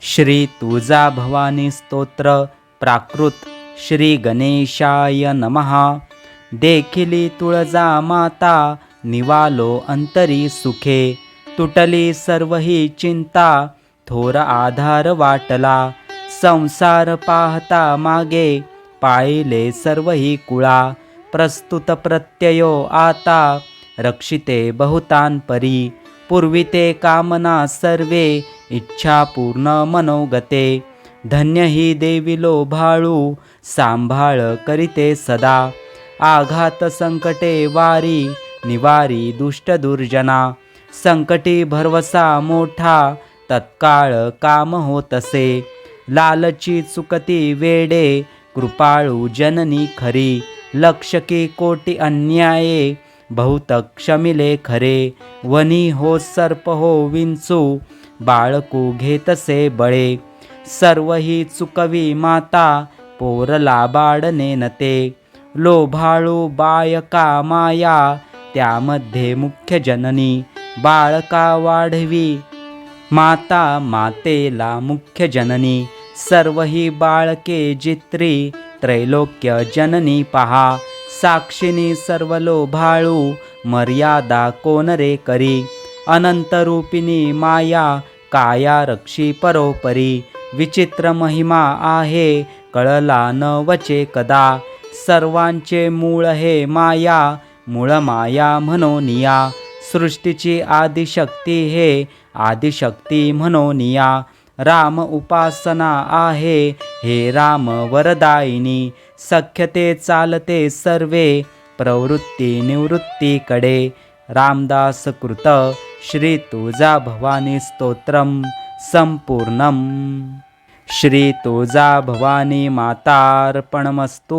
श्री तुळजा भवानी स्तोत्र प्राकृत श्री गणेशाय नमः. देखिली तुळजा माता निवालो अंतरी सुखे. तुटली सर्व ही चिंता थोर आधार वाटला. संसार पाहता मागे पाहिले सर्व ही कुळा. प्रस्तुत प्रत्ययो आता रक्षिते बहुतान परी पूर्विते कामना सर्वे इच्छा पूर्ण मनोगते. धन्य ही देवी लोभाळू सांभाळ करीते सदा. आघात संकटे वारी निवारी दुष्ट दुर्जना. संकटी भरवसा मोठा तत्काळ काम होत असे लालची चुकती वेडे कृपाळू जननी खरी. लक्ष की कोटी अन्याये बहुत क्षमिले खरे. वनी हो सर्प हो विंचू बाळकू घेतसे बळे. सर्व ही चुकवी माता पोरला बाळने नते लोभाळू बायका माया त्यामध्ये मुख्य जननी. बाळका वाढवी माता मातेला मुख्य जननी. सर्व ही बाळके जित्री त्रैलोक्य जननी पहा. साक्षिणी सर्व लोभाळू मर्यादा कोण रे करी? अनंतरूपिणी माया काया रक्षी परोपरी विचित्र महिमा आहे कळला न वचे कदा. सर्वांचे मूळ हे माया मूळ माया म्हणोनिया. सृष्टीची आदिशक्ती हे आदिशक्ती म्हणोनिया. राम उपासना आहे हे राम वरदायिनी. सख्यते चालते सर्वे प्रवृत्ती निवृत्तीकडे. रामदास कृत श्री तुळजा भवानी स्तोत्रम संपूर्णम श्री तुळजा भवानी मातार्पणमस्तु